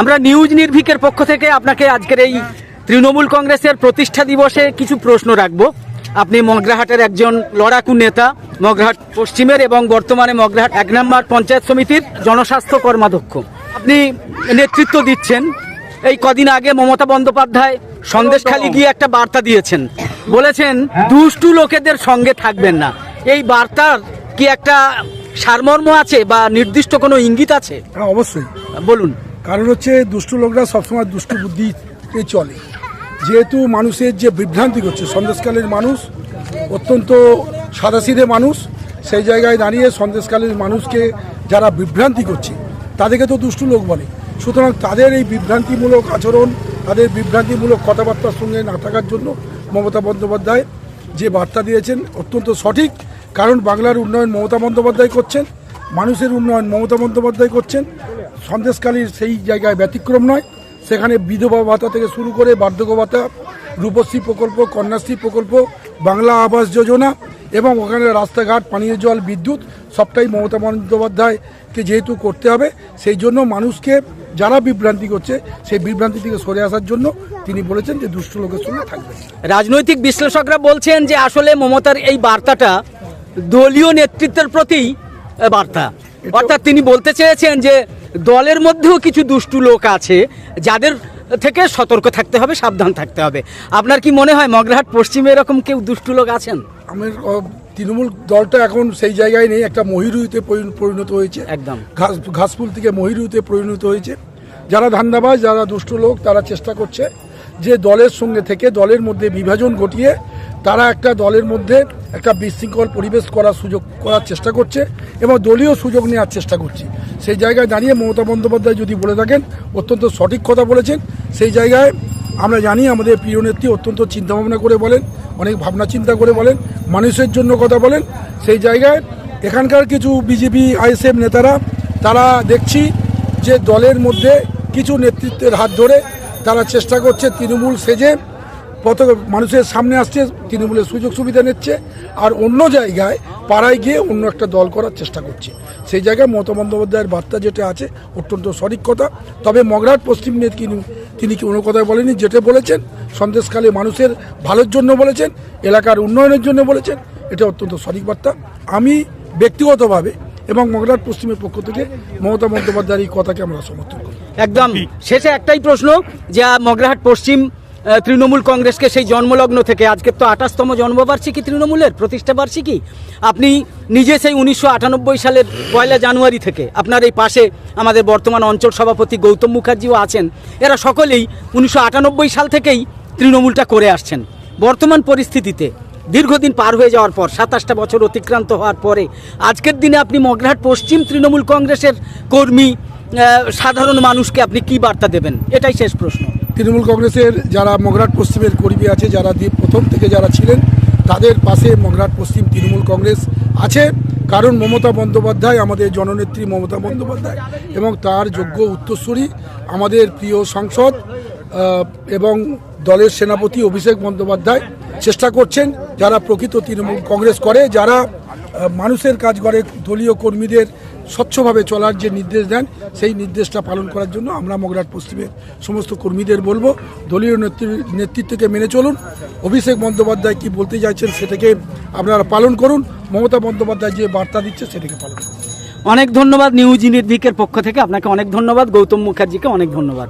আমরা নিউজ নির্ভিকের পক্ষ থেকে আপনাকে আজকের এই তৃণমূল কংগ্রেসের প্রতিষ্ঠা দিবসে কিছু প্রশ্ন রাখব। আপনি মগরাহাটের একজন লড়াকু নেতা মগরাহাট পশ্চিমের এবং বর্তমানে মগরাহাট এক নম্বর পঞ্চায়েত সমিতির জনস্বাস্থ্য কর্মাধ্যক্ষ। আপনি নেতৃত্ব দিচ্ছেন। এই কদিন আগে মমতা বন্দ্যোপাধ্যায় সন্দেশখালি গিয়ে একটা বার্তা দিয়েছেন। বলেছেন দুষ্টু লোকেদের সঙ্গে থাকবেন না। এই বার্তার কি একটা সারমর্ম আছে বা নির্দিষ্ট কোনো ইঙ্গিত আছে? হ্যাঁ অবশ্যই। বলুন। কারণ হচ্ছে দুষ্টু লোকরা সবসময় দুষ্টু বুদ্ধিতে চলে। যেহেতু মানুষের যে বিভ্রান্তি করছে সন্দেশকালের মানুষ, অত্যন্ত সাদাসিধে মানুষ, সেই জায়গায় দাঁড়িয়ে সন্দেশকালের মানুষকে যারা বিভ্রান্তি করছে, তাদেরকে তো দুষ্টু লোক বলে। সুতরাং তাদের এই বিভ্রান্তিমূলক আচরণ, তাদের বিভ্রান্তিমূলক কথাবার্তার সঙ্গে না থাকার জন্য মমতা বন্দ্যোপাধ্যায় যে বার্তা দিয়েছেন অত্যন্ত সঠিক। কারণ বাংলার উন্নয়ন মমতা বন্দ্যোপাধ্যায় করছেন, মানুষের উন্নয়ন মমতা বন্দ্যোপাধ্যায় করছেন সন্দেশকালীর সেই জায়গায় ব্যতিক্রম নয়। সেখানে বিধবা ভাতা থেকে শুরু করে বার্ধক্য ভাতা রূপশ্রী প্রকল্প কন্যাশ্রী প্রকল্প বাংলা আবাস যোজনা এবং ওখানে রাস্তাঘাট পানীয় জল বিদ্যুৎ সবটাই মমতা বন্দ্যোপাধ্যায়কে যেহেতু করতে হবে সেই জন্য মানুষকে যারা বিভ্রান্তি করছে সেই বিভ্রান্তি থেকে সরে আসার জন্য তিনি বলেছেন যে দুষ্ট লোকের সঙ্গে থাকবেন রাজনৈতিক বিশ্লেষকরা বলছেন যে আসলে মমতার এই বার্তাটা দলীয় নেতৃত্বের প্রতি বার্তা। অর্থাৎ তিনি বলতে চেয়েছেন যে দলের মধ্যেও কিছু দুষ্টু লোক আছে যাদের থেকে সতর্ক থাকতে হবে সাবধান থাকতে হবে। আপনার কি মনে হয় মগরাহাট পশ্চিমে এরকম কেউ দুষ্টু লোক আছেন? আমার তৃণমূল দলটা এখন সেই জায়গায় নেই একটা মহিরুতে পরিণত হয়েছে। একদম। ঘাস ঘাসফুল থেকে মহিরুতে পরিণত হয়েছে। যারা ধান্দাবাজ যারা দুষ্ট লোক তারা চেষ্টা করছে যে দলের সঙ্গে থেকে দলের মধ্যে বিভাজন ঘটিয়ে তারা একটা দলের মধ্যে একটা বিশৃঙ্খল পরিবেশ করার সুযোগ করার চেষ্টা করছে এবং দলীয় সুযোগ নেওয়ার চেষ্টা করছে। সেই জায়গায় দাঁড়িয়ে মমতা বন্দ্যোপাধ্যায় যদি বলে থাকেন, অত্যন্ত সঠিক কথা বলেছেন। সেই জায়গায় আমরা জানি আমাদের প্রিয় নেত্রী অত্যন্ত চিন্তাভাবনা করে বলেন, অনেক ভাবনা চিন্তা করে বলেন, মানুষের জন্য কথা বলেন। সেই জায়গায় এখানকার কিছু বিজেপি, আইএসএফ নেতারা, তারা দেখছি যে দলের মধ্যে কিছু নেতৃত্বের হাত ধরে তারা চেষ্টা করছে তৃণমূল সেজে, পথ মানুষের সামনে আসছে, তৃণমূলের সুযোগ সুবিধা নিচ্ছে। আর অন্য জায়গায় পাড়ায় গিয়ে অন্য একটা দল করার চেষ্টা করছে। সেই জায়গায় মমতা বন্দ্যোপাধ্যায়ের বার্তা যেটা আছে, অত্যন্ত সঠিক কথা। তবে মগরাট পশ্চিম নিয়ে তিনি তিনি কোনো কথাই বলেনি, যেটা বলেছেন সন্দেশকালে মানুষের ভালোর জন্য বলেছেন, এলাকার উন্নয়নের জন্য বলেছেন, এটা অত্যন্ত সঠিক বার্তা। আমি ব্যক্তিগতভাবে এবং মগরাট পশ্চিমের পক্ষ থেকে মমতা বন্দ্যোপাধ্যায়ের এই কথাকে আমরা সমর্থন করি। একদম। শেষে একটাই প্রশ্ন, যে মগরাহাট পশ্চিম তৃণমূল কংগ্রেসকে সেই জন্মলগ্ন থেকে, আজকে তো আঠাশতম জন্মবার্ষিকী তৃণমূলের প্রতিষ্ঠা বার্ষিকী, আপনি নিজে সেই উনিশশো আটানব্বই সালের পয়লা জানুয়ারি থেকে আপনার এই পাশে আমাদের বর্তমান অঞ্চল সভাপতি গৌতম মুখার্জিও আছেন, এরা সকলেই উনিশশো আটানব্বই সাল থেকেই তৃণমূলটা করে আসছেন। বর্তমান পরিস্থিতিতে দীর্ঘদিন পার হয়ে যাওয়ার পর, সাতাশটা বছর অতিক্রান্ত হওয়ার পরে, আজকের দিনে আপনি মগরাহাট পশ্চিম তৃণমূল কংগ্রেসের কর্মী সাধারণ মানুষকে আপনি কি বার্তা দেবেন? এটাই শেষ প্রশ্ন। তৃণমূল কংগ্রেসের যারা মগরাট পশ্চিমের কর্মী আছে, যারা প্রথম থেকে যারা ছিলেন, তাদের পাশে মগরাট পশ্চিম তৃণমূল কংগ্রেস আছে। কারণ মমতা বন্দ্যোপাধ্যায় আমাদের জননেত্রী মমতা বন্দ্যোপাধ্যায় এবং তার যোগ্য উত্তরসূরি আমাদের প্রিয় সাংসদ এবং দলের সেনাপতি অভিষেক বন্দ্যোপাধ্যায় চেষ্টা করছেন, যারা প্রকৃত তৃণমূল কংগ্রেস করে, যারা মানুষের কাজ করে, দলীয় কর্মীদের স্বচ্ছভাবে চলার যে নির্দেশ দেন, সেই নির্দেশটা পালন করার জন্য আমরা মগরাট পশ্চিমের সমস্ত কর্মীদের বলব, দলীয় নেতৃ- নেতৃত্বকে মেনে চলুন। অভিষেক বন্দ্যোপাধ্যায় কি বলতে চাইছেন সেটাকে আপনারা পালন করুন। মমতা বন্দ্যোপাধ্যায় যে বার্তা দিচ্ছে সেটাকে পালন করুন। অনেক ধন্যবাদ নিউজ নির্ভিকের পক্ষ থেকে। আপনাকে অনেক ধন্যবাদ। গৌতম মুখার্জিকে অনেক ধন্যবাদ।